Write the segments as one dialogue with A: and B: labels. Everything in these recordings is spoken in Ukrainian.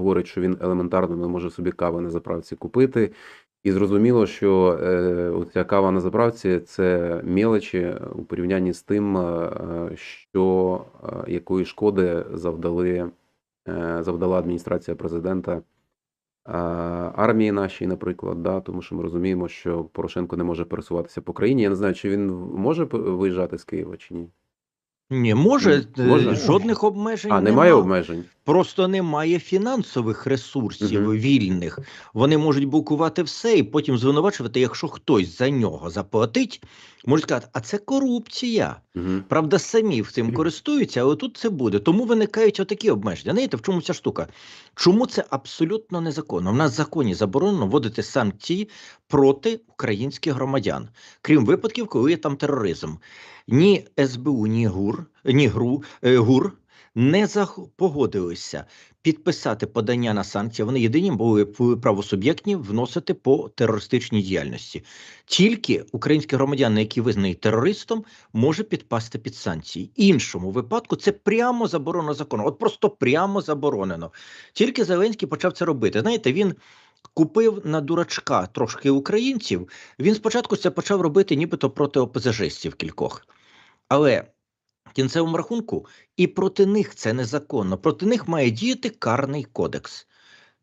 A: говорить, що він елементарно не може собі кави на заправці купити. І зрозуміло, що е, оця кава на заправці це мелочі у порівнянні з тим, е, що е, якої шкоди завдали, е, завдала адміністрація президента е, армії нашій, наприклад, да, тому що ми розуміємо, що Порошенко не може пересуватися по країні. Я не знаю, чи він може виїжджати з Києва чи ні.
B: Ні, може, е,
A: Може?
B: жодних обмежень
A: А, немає
B: нема.
A: обмежень.
B: Просто немає фінансових ресурсів
A: угу.
B: вільних. Вони можуть блокувати все і потім звинувачувати, якщо хтось за нього заплатить, можуть сказати, а це корупція.
A: Угу.
B: Правда, самі цим користуються, але тут це буде. Тому виникають отакі обмеження. Знаєте, в чому ця штука? Чому це абсолютно незаконно? У нас в законі заборонено вводити санкції проти українських громадян, крім випадків, коли є там тероризм. Ні СБУ, ні ГУР, ні ГРУ, е, ГУР не зах- погодилися підписати подання на санкції. Вони єдині були правосуб'єктні вносити по терористичній діяльності. Тільки українські громадяни, які визнані терористом, може підпасти під санкції. Іншому випадку це прямо заборонено законом. От просто прямо заборонено. Тільки Зеленський почав це робити. Знаєте, він. Купив на дурачка трошки українців. Він спочатку це почав робити, нібито проти ОПЗЖистів кількох. Але кінцевому рахунку і проти них це незаконно. Проти них має діяти карний кодекс.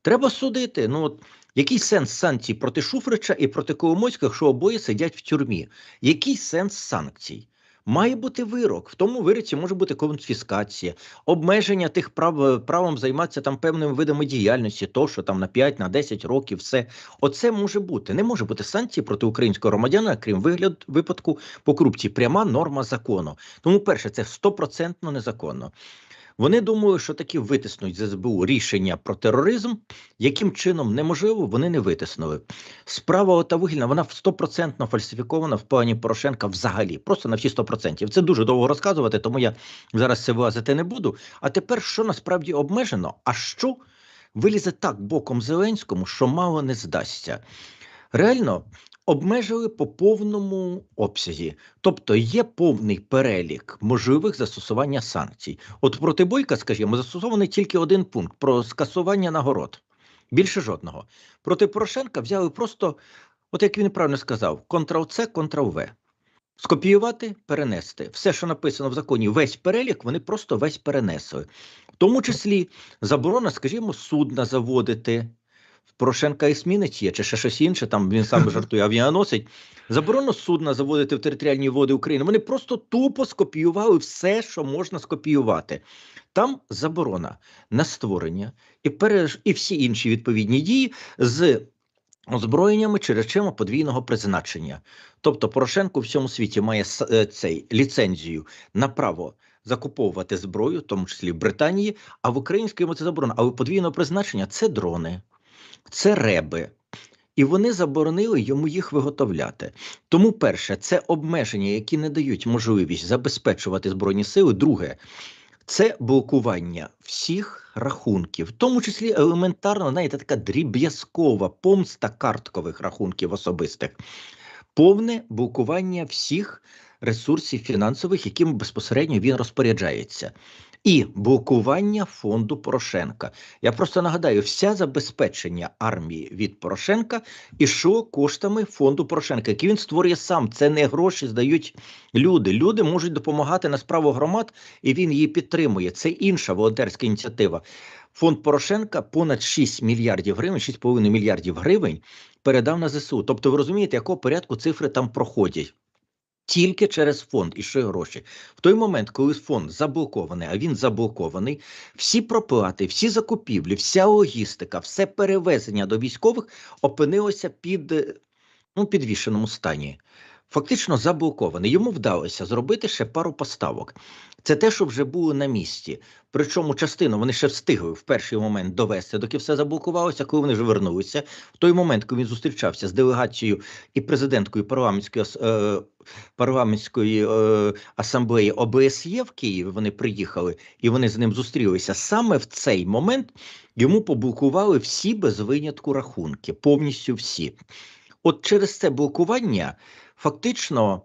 B: Треба судити. Ну, от, який сенс санкцій проти Шуфрича і проти Коломойського, якщо обоє сидять в тюрмі? Який сенс санкцій? Має бути вирок. В тому вироці може бути конфіскація, обмеження тих прав е, правом займатися там певними видами діяльності, то що там на 5, на 10 років, все. Оце може бути. Не може бути санкції проти українського громадяна, крім вигляд випадку по корупції. Пряма норма закону. Тому, перше, це стопроцентно незаконно. Вони думали, що таки витиснуть з СБУ рішення про тероризм. Яким чином неможливо, вони не витиснули. Справа ота вугільна, вона стопроцентно фальсифікована в плані Порошенка взагалі, просто на всі 100%. Це дуже довго розказувати, тому я зараз це вилазити не буду. А тепер що насправді обмежено? А що вилізе так боком Зеленському, що мало не здасться? Реально обмежили по повному обсязі, тобто є повний перелік можливих застосування санкцій. От проти Бойка, скажімо, застосований тільки один пункт про скасування нагород. Більше жодного. Проти Порошенка взяли просто, от як він правильно сказав, Ctrl-C, Ctrl-V. Скопіювати, перенести. Все, що написано в законі, весь перелік, вони просто весь перенесли. В тому числі заборона, скажімо, судна заводити. Порошенка есмінець є, чи ще щось інше, там він сам жартує, авіаносить. Заборонено судна заводити в територіальні води України. Вони просто тупо скопіювали все, що можна скопіювати. Там заборона на створення і, переж... і всі інші відповідні дії з озброєннями чи речами подвійного призначення. Тобто Порошенко в всьому світі має е, цей ліцензію на право закуповувати зброю, в тому числі в Британії, а в українській це заборонено. Але подвійного призначення це дрони, це реби. І вони заборонили йому їх виготовляти. Тому, перше, це обмеження, які не дають можливість забезпечувати збройні сили. Друге, це блокування всіх рахунків, в тому числі елементарно, знаєте, така дріб'язкова помста карткових рахунків особистих, повне блокування всіх ресурсів фінансових, якими безпосередньо він розпоряджається. І блокування фонду Порошенка. Я просто нагадаю, вся забезпечення армії від Порошенка ішло коштами фонду Порошенка, який він створює сам. Це не гроші здають люди. Люди можуть допомагати на справу громад, і він її підтримує. Це інша волонтерська ініціатива. Фонд Порошенка понад 6 мільярдів гривень, 6,5 мільярдів гривень передав на ЗСУ. Тобто, ви розумієте, якого порядку цифри там проходять. Тільки через фонд і що гроші. В той момент, коли фонд заблокований, а він заблокований, всі проплати, всі закупівлі, вся логістика, все перевезення до військових опинилося під е, ну, підвішеному стані. Фактично заблокований. Йому вдалося зробити ще пару поставок. Це те, що вже було на місці. Причому частину вони ще встигли в перший момент довести, доки все заблокувалося, коли вони вже вернулися. В той момент, коли він зустрічався з делегацією і президенткою парламентської е, парламентської е, асамблеї ОБСЄ в Києві, вони приїхали і вони з ним зустрілися. Саме в цей момент йому поблокували всі без винятку рахунки, повністю всі. От через це блокування фактично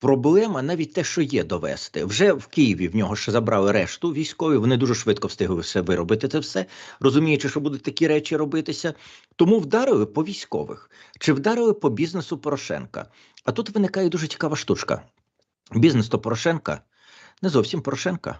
B: Проблема навіть те, що є довести. Вже в Києві в нього ще забрали решту військові. Вони дуже швидко встигли все виробити це все, розуміючи, що будуть такі речі робитися. Тому вдарили по військових чи вдарили по бізнесу Порошенка. А тут виникає дуже цікава штучка. Бізнес то Порошенка не зовсім Порошенка.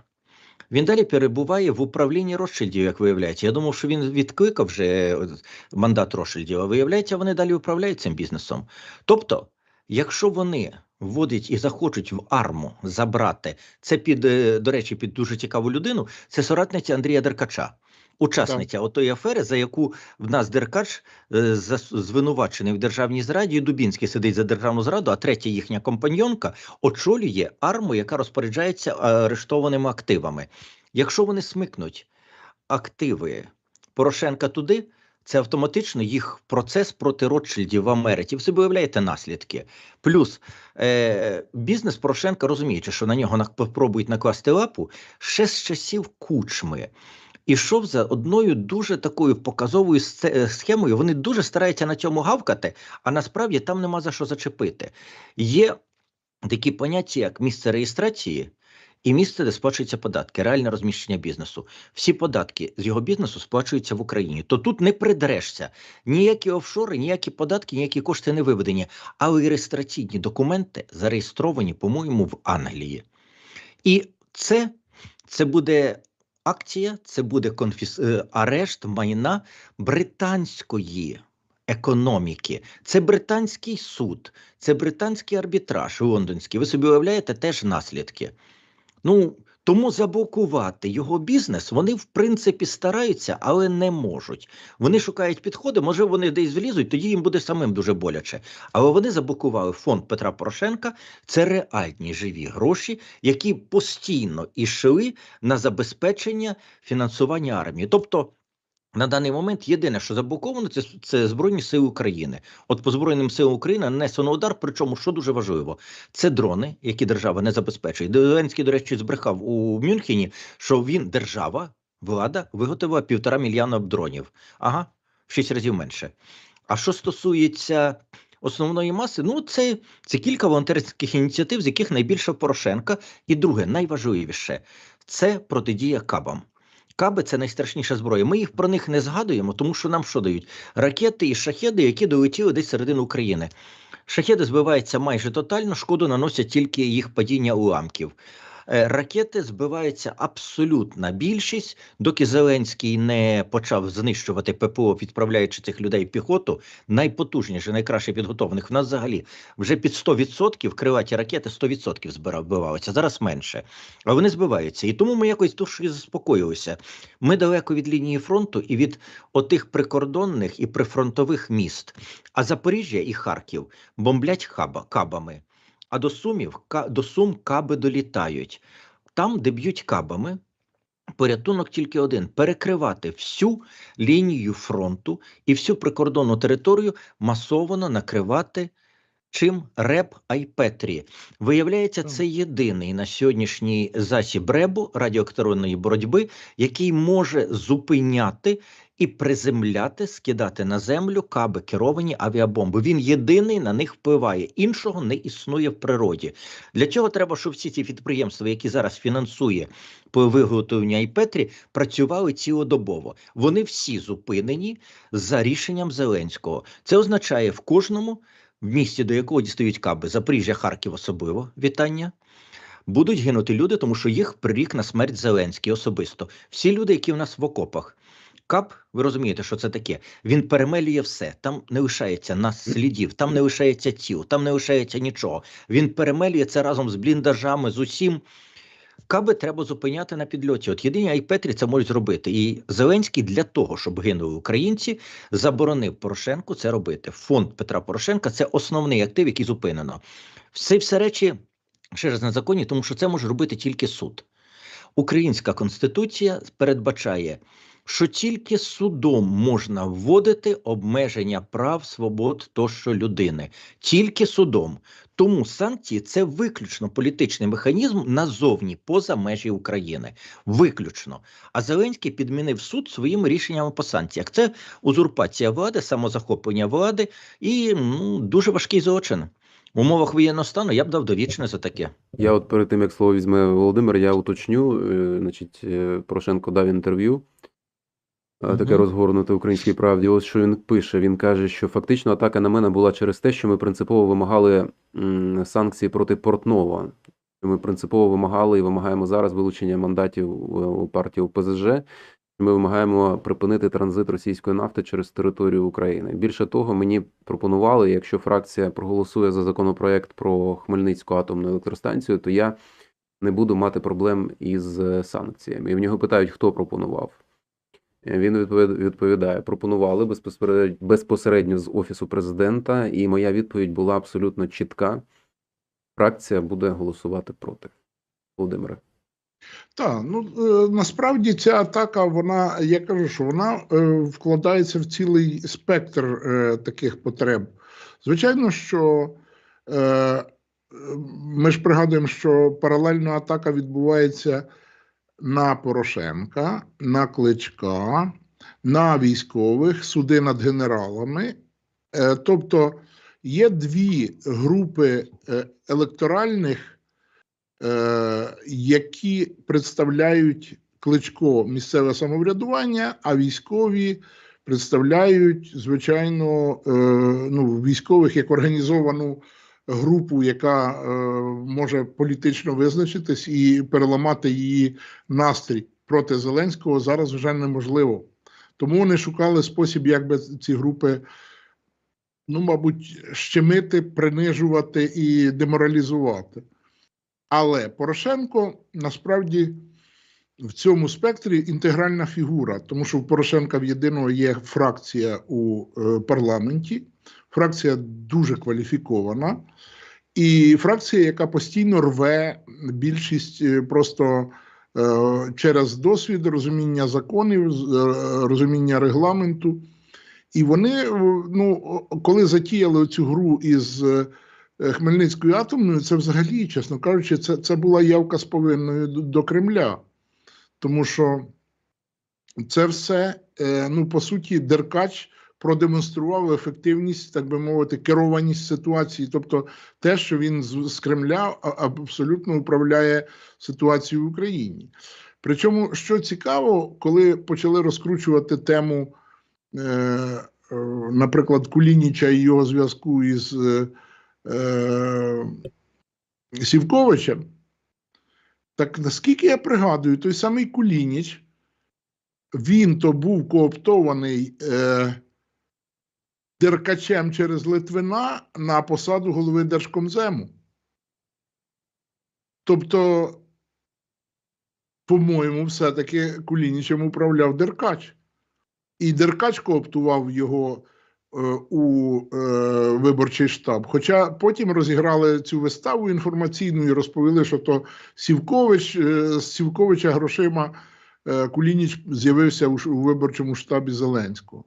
B: Він далі перебуває в управлінні Ротшильдів, як виявляється. Я думав, що він відкликав вже е, мандат Ротшильдів, а виявляється, вони далі управляють цим бізнесом. Тобто, якщо вони вводять і захочуть в арму забрати це під, е, до речі, під дуже цікаву людину, це соратниця Андрія Деркача. Учасниця отої афери, за яку в нас Деркач е, звинувачений в державній зраді, і Дубінський сидить за державну зраду, а третя їхня компаньонка очолює арму, яка розпоряджається е, арештованими активами. Якщо вони смикнуть активи Порошенка туди, це автоматично їх процес проти Ротшильдів в Америці. Ви собі уявляєте наслідки. Плюс е, бізнес Порошенка, розуміючи, що на нього нак- пробують накласти лапу, ще з часів кучми. Ішов за одною дуже такою показовою е, схемою. Вони дуже стараються на цьому гавкати, а насправді там нема за що зачепити. Є такі поняття, як місце реєстрації і місце, де сплачуються податки, реальне розміщення бізнесу. Всі податки з його бізнесу сплачуються в Україні. То тут не придерешся. Ніякі офшори, ніякі податки, ніякі кошти не виведені. Але і реєстраційні документи зареєстровані, по-моєму, в Англії. І це, це буде акція, це буде конфіс... е, арешт майна британської економіки. Це британський суд, це британський арбітраж лондонський. Ви собі уявляєте теж наслідки. Ну, тому заблокувати його бізнес вони в принципі стараються, але не можуть. Вони шукають підходи, може вони десь влізуть, тоді їм буде самим дуже боляче. Але вони заблокували фонд Петра Порошенка. Це реальні живі гроші, які постійно йшли на забезпечення фінансування армії. Тобто. На даний момент єдине, що заблоковано, це, це Збройні Сили України. От по Збройним силам України нанесено удар, причому, що дуже важливо, це дрони, які держава не забезпечує. Зеленський, до речі, збрехав у Мюнхені, що він, держава, влада, виготовила півтора мільйона дронів. Ага, в шість разів менше. А що стосується основної маси, ну це, це кілька волонтерських ініціатив, з яких найбільше Порошенка. І друге, найважливіше, це протидія кабам. Каби це найстрашніша зброя. Ми їх про них не згадуємо, тому що нам що дають? Ракети і шахеди, які долетіли десь середину України. Шахеди збиваються майже тотально, шкоду наносять тільки їх падіння уламків. Е, Ракети збиваються абсолютна більшість, доки Зеленський не почав знищувати ППО, відправляючи цих людей піхоту, найпотужніше, найкраще підготовлених. В нас взагалі вже під 100% крилаті ракети 100% збира- збиваються, зараз менше. А вони збиваються. І тому ми якось дуже заспокоїлися. Ми далеко від лінії фронту і від отих прикордонних і прифронтових міст. А Запоріжжя і Харків бомблять хаба, кабами. А до Сумів до Сум каби долітають. Там, де б'ють кабами, порятунок тільки один: перекривати всю лінію фронту і всю прикордонну територію масово накривати. Чим РЕП Айпетрі. Виявляється, це єдиний на сьогоднішній засіб РЕБу радіоелектронної боротьби, який може зупиняти і приземляти, скидати на землю каби керовані авіабомби. Він єдиний на них впливає. Іншого не існує в природі. Для цього треба, щоб всі ці підприємства, які зараз фінансує по виготовленню Айпетрі, працювали цілодобово. Вони всі зупинені за рішенням Зеленського. Це означає в кожному місті, до якого дістають каби, Запоріжжя, Харків особливо вітання. Будуть гинути люди, тому що їх прирік на смерть Зеленський особисто. Всі люди, які в нас в окопах. Кап, ви розумієте, що це таке? Він перемелює все. Там не лишається нас слідів, там не лишається тіл, там не лишається нічого. Він перемелює це разом з бліндажами, з усім. Каби треба зупиняти на підльоті. От єдині Айпетрі це можуть зробити. І Зеленський для того, щоб гинули українці, заборонив Порошенку це робити. Фонд Петра Порошенка це основний актив, який зупинено. Все все речі ще раз незаконні, тому що це може робити тільки суд. Українська конституція передбачає, що тільки судом можна вводити обмеження прав, свобод тощо людини, тільки судом. Тому санкції це виключно політичний механізм назовні, поза межі України. Виключно. А Зеленський підмінив суд своїми рішеннями по санкціях. Це узурпація влади, самозахоплення влади і ну, дуже важкий злочин. В умовах воєнного стану я б дав довічне за таке.
A: Я от перед тим, як слово візьме Володимир, я уточню. е, Значить, е, Порошенко дав інтерв'ю, таке
B: Мгм.
A: розгорнуте українській правді. Ось що він пише. Він каже, що фактично атака на мене була через те, що ми принципово вимагали санкції проти Портнова. Ми принципово вимагали і вимагаємо зараз вилучення мандатів е, у партії ОПЗЖ. Ми вимагаємо припинити транзит російської нафти через територію України. Більше того, мені пропонували, якщо фракція проголосує за законопроект про Хмельницьку атомну електростанцію, то я не буду мати проблем із е, санкціями. І в нього питають, хто пропонував. Він відповід- відповідає: пропонували безпосередньо, безпосередньо з офісу президента, і моя відповідь була абсолютно чітка. Фракція буде голосувати проти. Володимире.
C: Так, ну е, насправді ця атака, вона, я кажу, що вона е, вкладається в цілий спектр е, таких потреб. Звичайно, що ми ж пригадуємо, що паралельно атака відбувається на Порошенка, на Кличка, на військових, суди над генералами. Е, тобто є дві групи е, електоральних е, які представляють кличко місцеве самоврядування, а військові представляють, звичайно, ну, військових як організовану групу, яка е, може політично визначитись і переламати її настрій проти Зеленського зараз вже неможливо. Тому вони шукали спосіб, як би ці групи. Ну, мабуть, щемити, принижувати і деморалізувати. Але Порошенко насправді в цьому спектрі інтегральна фігура, тому що в Порошенка в єдиного є фракція у е, парламенті, фракція дуже кваліфікована, і фракція, яка постійно рве більшість е, просто е, через досвід, розуміння законів, е, розуміння регламенту. І вони, ну, коли затіяли цю гру із Хмельницькою атомною, це взагалі, чесно кажучи, це, це була явка з повинною до, Кремля. Тому що це все, ну, по суті, Деркач продемонстрував ефективність, так би мовити, керованість ситуації. Тобто те, що він з, Кремля абсолютно управляє ситуацією в Україні. Причому, що цікаво, коли почали розкручувати тему, е, е, наприклад, Кулініча і його зв'язку із е, Сівковичем, так наскільки я пригадую, той самий Кулініч, він то був кооптований Деркачем через Литвина на посаду голови Держкомзему. Тобто, по-моєму, все-таки Кулінічем управляв Деркач. І Деркач кооптував його е, у е, виборчий штаб. Хоча потім розіграли цю виставу інформаційну і розповіли, що то Сівкович е, з Сівковича грошима е, Кулініч з'явився у, у виборчому штабі Зеленського.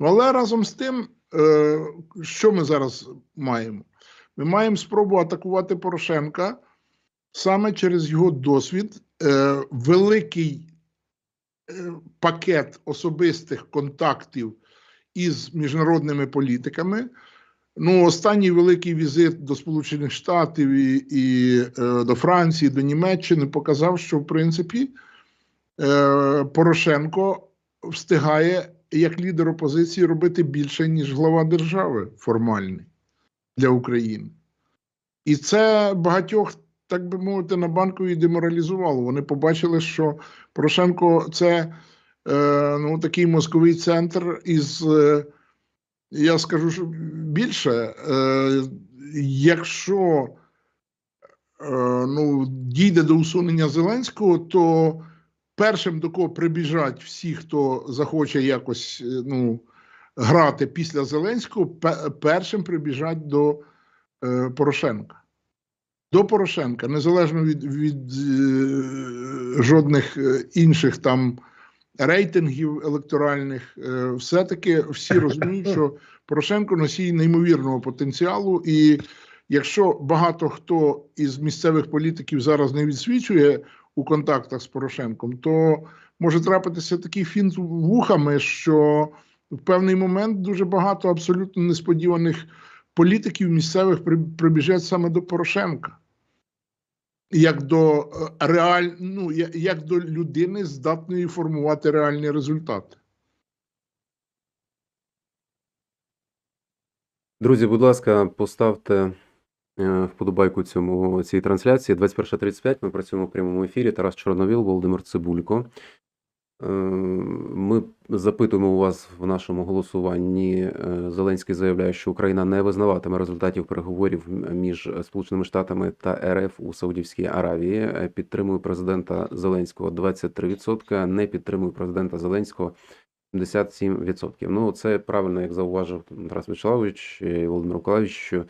C: Ну, але разом з тим, е, що ми зараз маємо? Ми маємо спробу атакувати Порошенка саме через його досвід, е, великий е, пакет особистих контактів із міжнародними політиками. Ну, останній великий візит до Сполучених Штатів і, і до Франції, до Німеччини показав, що в принципі е, Порошенко встигає як лідер опозиції робити більше, ніж глава держави формальний для України. І це багатьох, так би мовити, на банковій деморалізувало. Вони побачили, що Порошенко це е, ну, такий мозковий центр із, е, я скажу що більше, е, якщо е, ну, дійде до усунення Зеленського, то першим до кого прибіжать всі, хто захоче якось е, ну, грати після Зеленського, першим прибіжать до е, Порошенка. До Порошенка, незалежно від, від е, жодних е, інших там рейтингів електоральних, е, все-таки всі розуміють, що Порошенко носій неймовірного потенціалу, і якщо багато хто із місцевих політиків зараз не відсвічує у контактах з Порошенком, то може трапитися такий фінт вухами, що в певний момент дуже багато абсолютно несподіваних політиків місцевих при- прибіжать саме до Порошенка. Як до е, реаль... ну, як до людини, здатної формувати реальні результати.
A: Друзі, будь ласка, поставте вподобайку цьому цій трансляції. 21.35. Ми працюємо в прямому ефірі. Тарас Чорновіл, Володимир Цибулько. Е, Ми запитуємо у вас в нашому голосуванні. е, Зеленський заявляє, що Україна не визнаватиме результатів переговорів між Сполученими Штатами та РФ у Саудівській Аравії. Е, Підтримує президента Зеленського 23%, не підтримує президента Зеленського 77%. Ну, це правильно, як зауважив Тарас Вячеславович і Володимир Миколаївич, що,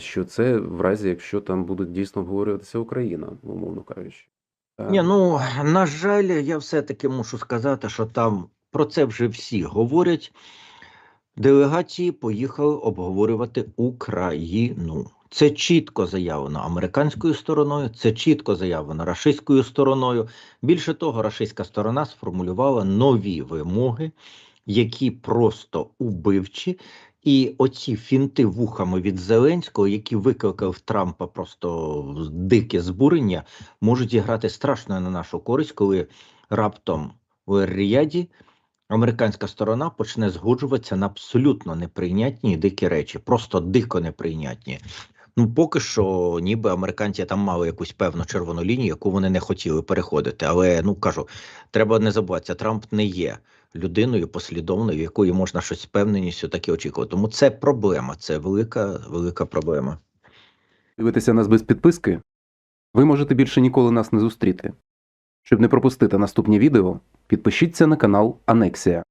A: що це в разі, якщо там буде дійсно обговорюватися Україна, умовно кажучи.
B: Ні, ну на жаль, я все-таки мушу сказати, що там про це вже всі говорять. Делегації поїхали обговорювати Україну. Це чітко заявлено американською стороною, це чітко заявлено рашистською стороною. Більше того, рашистська сторона сформулювала нові вимоги, які просто убивчі. І оці фінти вухами від Зеленського, які викликали в Трампа просто дике збурення, можуть зіграти страшно на нашу користь, коли раптом у Ер-Ріяді американська сторона почне згоджуватися на абсолютно неприйнятні дикі речі, просто дико неприйнятні. Ну, поки що, ніби американці там мали якусь певну червону лінію, яку вони не хотіли переходити. Але ну кажу, треба не забуватися, Трамп не є людиною послідовною, якої можна щось з певненістю таки очікувати. Тому це проблема, це велика, велика проблема.
A: Дивитися нас без підписки? Ви можете більше ніколи нас не зустріти. Щоб не пропустити наступні відео, підпишіться на канал Анексія.